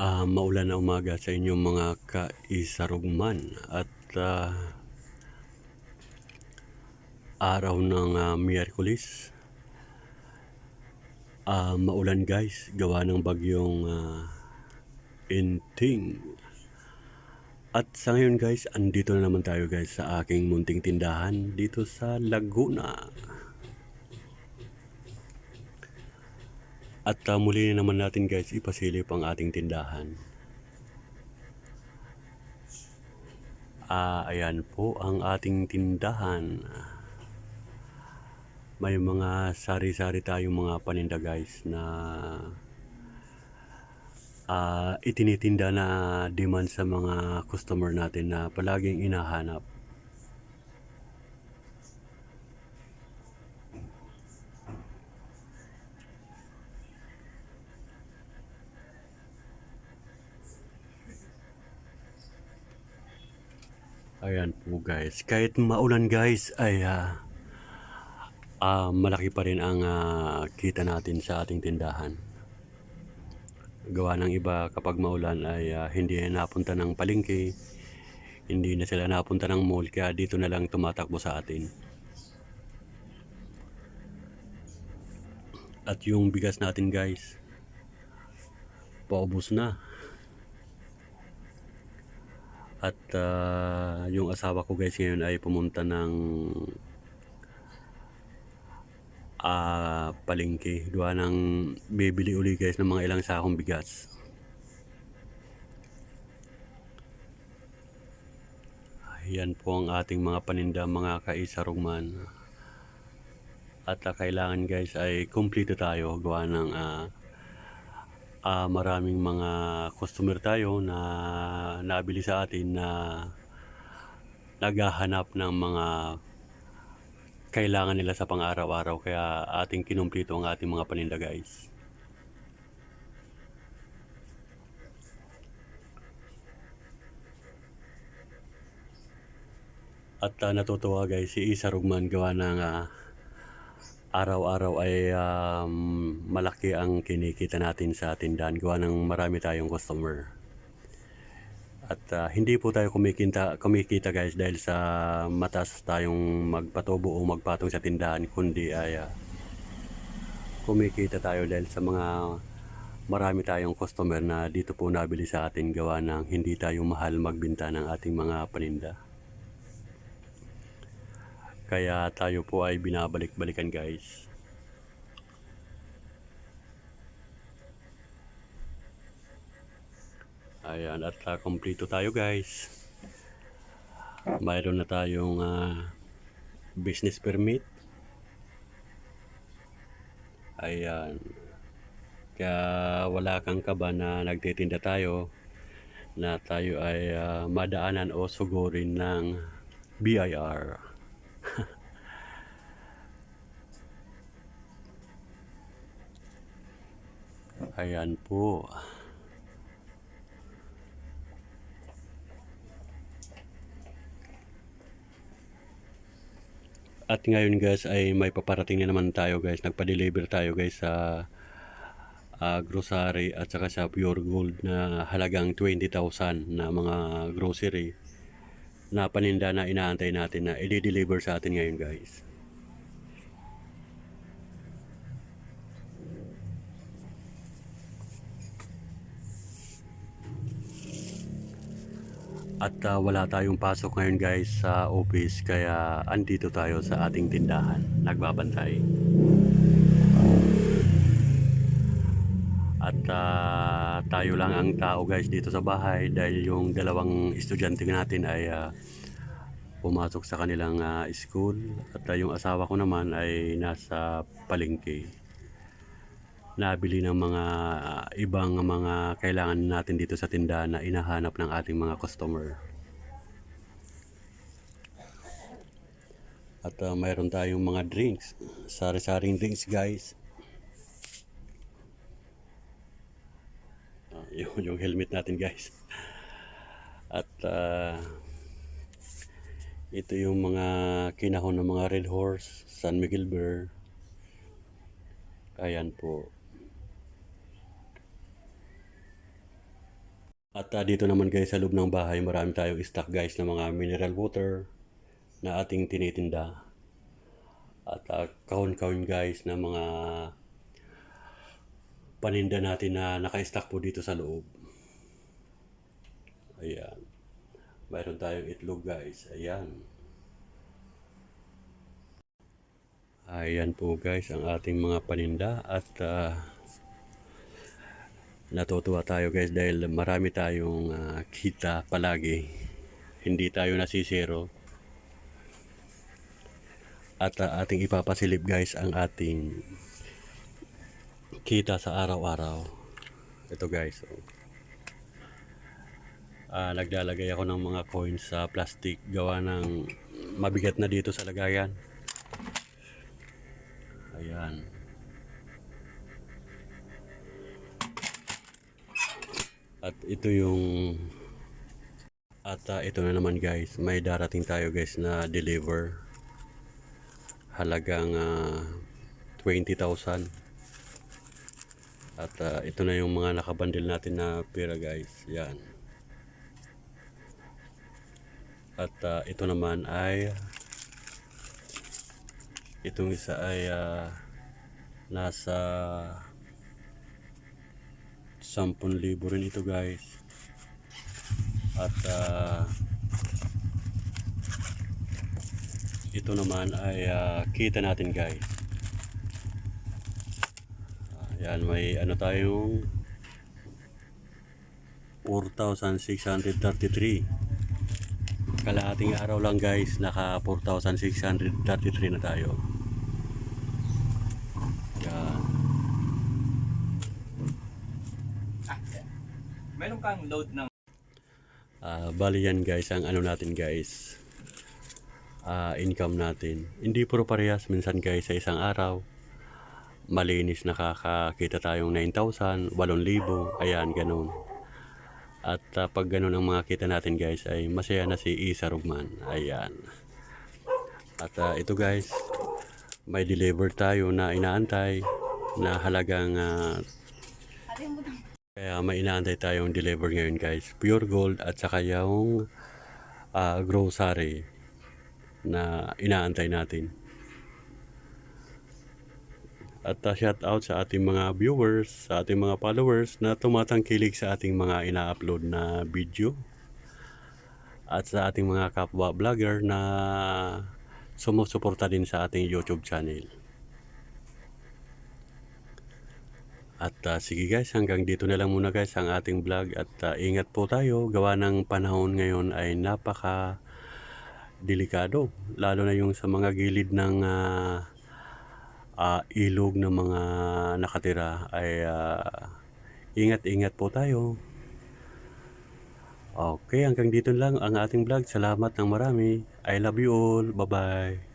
Ah, maulan na umaga sa inyong mga kaisarugman at ah, araw ng ah, Miyerkules. Ah, maulan guys, gawa ng bagyong ah, Inting. At sa ngayon guys, andito na naman tayo guys sa aking munting tindahan dito sa Laguna. At ah, muli na naman natin guys ipasilip ang ating tindahan. Ah, ayan po ang ating tindahan. May mga sari-sari tayong mga paninda guys na ah, itinitinda na demand sa mga customer natin na palaging inahanap. Ayan po guys. Kahit maulan guys ay ah, ah, malaki pa rin ang ah, kita natin sa ating tindahan. Gawa ng iba kapag maulan ay ah, hindi na napunta ng palengke, hindi na sila napunta ng mall kaya dito na lang tumatakbo sa atin. At yung bigas natin guys, paubos na. At ah, yung asawa ko guys ngayon ay pumunta ng ah palengke. Gawa ng bibili uli guys ng mga ilang sakong bigas. Yan po ang ating mga paninda mga kaisarugman. At ah, kailangan guys ay kumpleto tayo gawa ng ah, ah, maraming mga customer tayo na nabili sa atin na naghahanap ng mga kailangan nila sa pang-araw-araw kaya ating kinumpleto ang ating mga paninda guys. At ah, natutuwa guys si Isa Rugman gawa ng ah, araw-araw ay um, malaki ang kinikita natin sa tindahan gawa ng marami tayong customer. At ah, hindi po tayo kumikita, kumikita guys dahil sa matas tayong magpatubo o magpatong sa tindahan kundi ay ah, kumikita tayo dahil sa mga marami tayong customer na dito po nabili sa atin gawa ng hindi tayo mahal magbinta ng ating mga paninda. Kaya tayo po ay binabalik-balikan guys. Ayan, at uh, kompleto tayo guys. Mayroon na tayong ah, business permit. Ayan. Kaya wala kang kaba na nagtitinda tayo na tayo ay ah, madaanan o sugurin ng BIR. Ayan po. At ngayon guys ay may paparating na naman tayo guys. Nagpa-deliver tayo guys sa ah, grocery at saka sa Pure Gold na halagang 20,000 na mga grocery na paninda na inaantay natin na i-deliver sa atin ngayon guys. At ah, wala tayong pasok ngayon guys sa office kaya andito tayo sa ating tindahan nagbabantay. At ah, tayo lang ang tao guys dito sa bahay dahil yung dalawang estudyante natin ay ah, pumasok sa kanilang ah, school at ah, yung asawa ko naman ay nasa palengke. Nabili ng mga ah, ibang mga kailangan natin dito sa tindahan na inahanap ng ating mga customer. At ah, mayroon tayong mga drinks, sari-saring drinks guys. Ah, yung, yung helmet natin guys. At ah, ito yung mga kinahon ng mga Red Horse, San Miguel Bear. Ayan po. At ah, dito naman guys sa loob ng bahay, marami tayong stock guys ng mga mineral water na ating tinitinda. At uh, kahon-kahon guys ng mga paninda natin na naka-stock po dito sa loob. Ayan. Mayroon tayong itlog guys. Ayan. Ayan po guys ang ating mga paninda at ah, natutuwa tayo guys dahil marami tayong ah, kita palagi. Hindi tayo nasisiro. At ah, ating ipapasilip guys ang ating kita sa araw-araw. Ito guys. Oh. Ah, naglalagay ako ng mga coins sa plastic gawa ng mabigat na dito sa lagayan. Ayan. At ito yung at ah, ito na naman guys, may darating tayo guys na deliver halagang ah, 20,000. At ah, ito na yung mga nakabandil natin na pera guys. Yan. At ah, ito naman ay itong isa ay ah, nasa 10,000 rin ito guys. At ah, ito naman ay ah, kita natin guys. Ayan, may ano tayong 4,633. Kalahating araw lang guys, naka 4,633 na tayo. Yan. Meron kang load ng Ah, bali yan guys, ang ano natin guys, ah, income natin. Hindi puro parehas, minsan guys sa isang araw, malinis nakakakita tayong 9,000, 8,000, ayan, ganun. At ah, pag ganun ang mga kita natin guys, ay masaya na si Isa Rugman, ayan. At ah, ito guys, may deliver tayo na inaantay na halagang ah, kaya may inaantay tayong deliver ngayon guys. Pure gold at saka yung ah, grocery na inaantay natin. At uh, shout out sa ating mga viewers, sa ating mga followers na tumatangkilik sa ating mga ina-upload na video. At sa ating mga kapwa vlogger na sumusuporta din sa ating YouTube channel. At uh, sige guys, hanggang dito na lang muna guys ang ating vlog at uh, ingat po tayo. Gawa ng panahon ngayon ay napaka delikado. Lalo na yung sa mga gilid ng ah, ah, ilog ng mga nakatira ay ingat-ingat po tayo. Okay, hanggang dito lang ang ating vlog. Salamat ng marami. I love you all. Bye-bye.